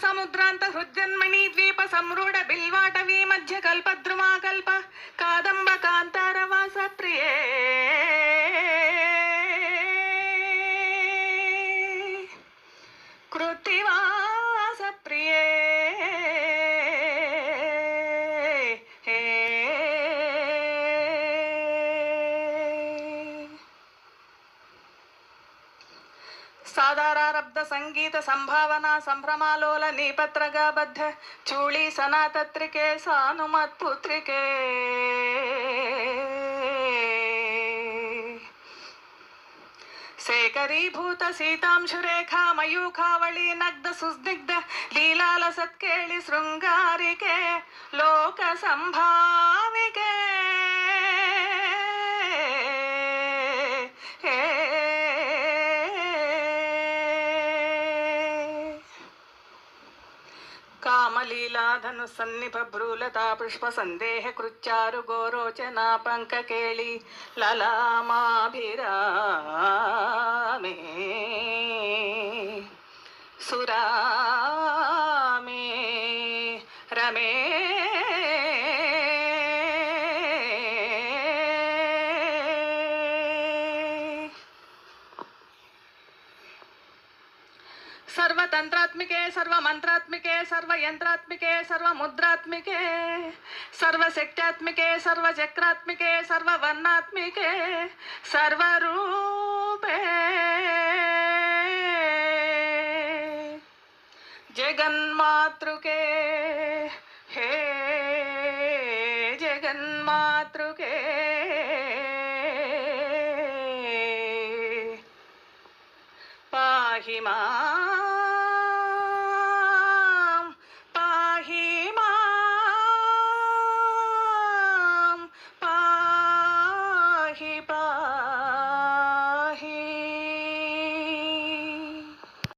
సముద్రాంత హృద్జన్మణి ద్వీప సంరూఢ బిల్వాటవీ మధ్య సాధారారబ్ధ సంగీత సంభావన సంభ్రమాలోల నీపత్రగా బద్ధ చూళీ సనాతత్రికే సానుమత్పుత్రికే సేకరీభూత సీతాంశురేఖా మయూఖావళి నగ్ధ సుస్నిగ్ధ లీలాల సత్కేళి శృంగారికే లోక సంభా కామలీలాధను సన్నిభ భ్రూలతా పుష్ప సందేహ కృచ్చారు గోరోచనా పంకకేళి లలామాభిరామే. సురా सर्वतंत्रात्मिके सर्व मंत्रात्मिके सर्व यंत्रात्मिके सर्व मुद्रात्मिके सर्व शक्त्यात्मिके सर्व चक्रात्मिके सर्व वर्णात्मिके सर्व रूपे जगन्मातृके, हे जगन्मातृ மகிமா